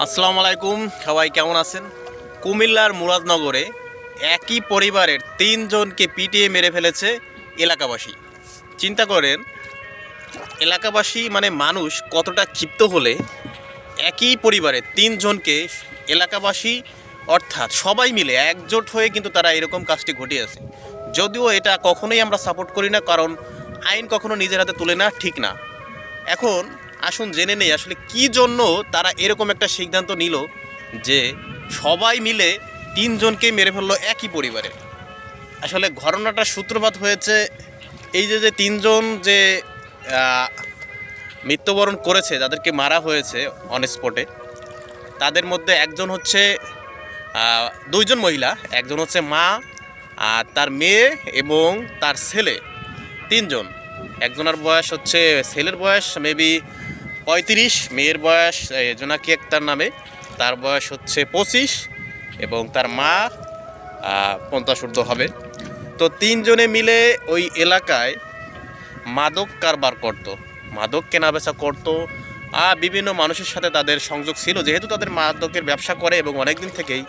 আসসালামু আলাইকুম, সবাই কেমন আছেন? কুমিল্লার মুরাদনগরে একই পরিবারের তিনজনকে পিটিয়ে মেরে ফেলেছে এলাকাবাসী। চিন্তা করেন, এলাকাবাসী মানে মানুষ কতটা ক্ষিপ্ত হলে একই পরিবারে তিনজনকে এলাকাবাসী অর্থাৎ সবাই মিলে একজোট হয়ে কিন্তু তারা এরকম কাজটি ঘটিয়েছে যদিও এটা কখনোই আমরা সাপোর্ট করি না, কারণ আইন কখনো নিজের হাতে তুলে না ঠিক না। এখন আসুন জেনে নেই আসলে কি জন্য তারা এরকম একটা সিদ্ধান্ত নিল যে সবাই মিলে তিনজনকে মেরে ফেলল একই পরিবারে। আসলে ঘটনাটার সূত্রপাত হয়েছে এই যে যে তিনজন যে মৃত্যুবরণ করেছে, যাদেরকে মারা হয়েছে অন স্পটে তাদের মধ্যে একজন হচ্ছে দুইজন মহিলা, একজন হচ্ছে মা আর তার মেয়ে এবং তার ছেলে, তিনজন। একজনের বয়স হচ্ছে, ছেলের বয়স মেবি পঁয়ত্রিশ, মেয়ের বয়স জোনাকি আক্তার নামে। তার বয়স হচ্ছে পঁচিশ এবং তার মা পঞ্চাশ ঊর্ধ্ব হবে। তো তিনজনে মিলে ওই এলাকায় মাদক কারবার করত। মাদক কেনাবেচা করত। আর বিভিন্ন মানুষের সাথে তাদের সংযোগ ছিল। যেহেতু তাদের মাদকের ব্যবসা করে এবং অনেক দিন থেকেই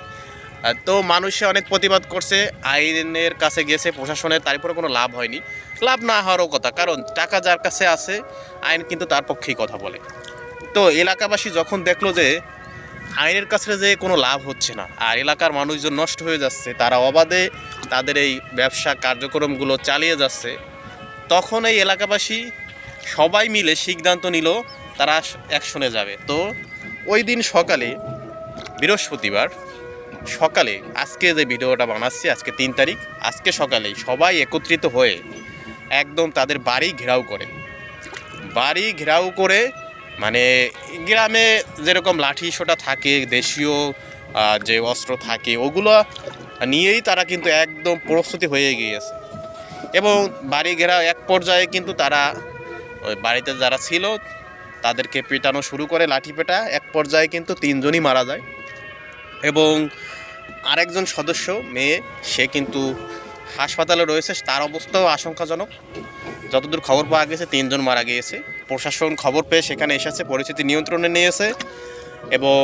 তো মানুষে অনেক প্রতিবাদ করছে। আইনের কাছে গেছে, প্রশাসনের, তারপরে কোনো লাভ হয়নি। লাভ না হওয়ারও কথা। কারণ টাকা যার কাছে আছে, আইন কিন্তু তার পক্ষেই কথা বলে। তো এলাকাবাসী যখন দেখল যে আইনের কাছে যে কোনো লাভ হচ্ছে না, আর এলাকার মানুষজন নষ্ট হয়ে যাচ্ছে, তারা অবাধে তাদের এই ব্যবসা কার্যক্রমগুলো চালিয়ে যাচ্ছে, তখন এই এলাকাবাসী সবাই মিলে সিদ্ধান্ত নিল, তারা অ্যাকশনে যাবে। তো ওই দিন সকালে, বৃহস্পতিবার সকালে, আজকে যে ভিডিওটা বানাচ্ছি, আজকে তিন তারিখ, আজকে সকালে সবাই একত্রিত হয়ে একদম তাদের বাড়ি ঘেরাও করে। বাড়ি ঘেরাও করে মানে গ্রামে যেরকম লাঠি সোটা থাকে, দেশীয় যে অস্ত্র থাকে, ওগুলো নিয়েই তারা কিন্তু একদম প্রস্তুতি হয়ে গিয়েছে। এবং বাড়ি ঘেরাও এক পর্যায়ে কিন্তু তারা ওই বাড়িতে যারা ছিল, তাদেরকে পেটানো শুরু করে লাঠি পেটা। এক পর্যায়ে কিন্তু তিনজনই মারা যায়। এবং আরেকজন সদস্য, মেয়ে, সে কিন্তু হাসপাতালে রয়েছে, তার অবস্থাও আশঙ্কাজনক। যতদূর খবর পাওয়া গেছে, তিনজন মারা গিয়েছে। প্রশাসন খবর পেয়ে সেখানে এসেছে, পরিস্থিতি নিয়ন্ত্রণে নিয়েছে এবং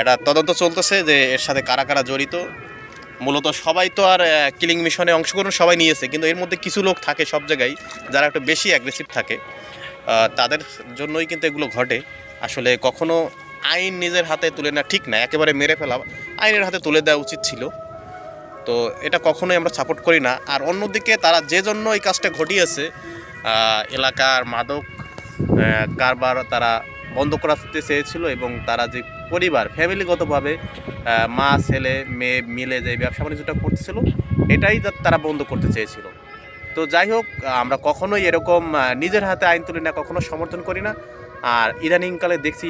এটা তদন্ত চলতেছে যে এর সাথে কারা কারা জড়িত। মূলত সবাই তো আর কিলিং মিশনে অংশগ্রহণ সবাই নিয়েছে, কিন্তু এর মধ্যে কিছু লোক থাকে সব জায়গায় যারা একটু বেশি অ্যাগ্রেসিভ থাকে। তাদের জন্যই কিন্তু এগুলো ঘটে। আসলে কখনো আইন নিজের হাতে তুলে না ঠিক না, একেবারে মেরে ফেলা। আইনের হাতে তুলে দেওয়া উচিত ছিল। তো এটা কখনোই আমরা সাপোর্ট করি না। আর অন্যদিকে তারা যে জন্য এই কাজটা ঘটিয়েছে এলাকার মাদক কারবার তারা বন্ধ করাতে চেয়েছিল এবং তারা যে পরিবার ফ্যামিলিগতভাবে মা, ছেলে, মেয়ে মিলে যে ব্যবসা বাণিজ্যটা করতেছিল এটাই তারা বন্ধ করতে চেয়েছিল। তো যাই হোক, আমরা কখনোই এরকম নিজের হাতে আইন তুলি না কখনো সমর্থন করি না। আর ইদানিংকালে দেখছি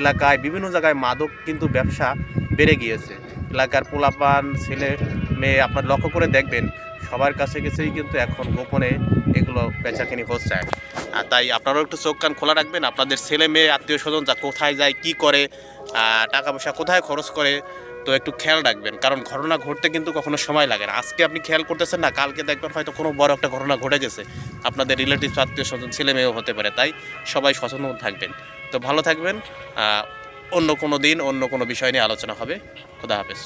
এলাকায় বিভিন্ন জায়গায় মাদক কিন্তু ব্যবসা বেড়ে গিয়েছে। এলাকার পোলাপান, ছেলে মেয়ে আপনার লক্ষ্য করে দেখবেন, সবার কাছে গেছেই কিন্তু এখন গোপনে এগুলো বেচাকেনি হচ্ছে। আর তাই আপনারাও একটু চোখ কান খোলা রাখবেন, আপনাদের ছেলে মেয়ে, আত্মীয় স্বজন যা কোথায় যায়, কি করে টাকা পয়সা কোথায় খরচ করে, তো একটু খেয়াল রাখবেন। কারণ ঘটনা ঘটতে কিন্তু কখনো সময় লাগে না। আজকে আপনি খেয়াল করতেছেন না, কালকে দেখবেন হয়তো কোনো বড় একটা ঘটনা ঘটে গেছে। আপনাদের রিলেটিভ আত্মীয় স্বজন, ছেলে মেয়েও হতে পারে। তাই সবাই সচেতন থাকবেন। তো ভালো থাকবেন অন্য কোনো দিন, অন্য কোনো বিষয় নিয়ে আলোচনা হবে। খুদা হাফেজ।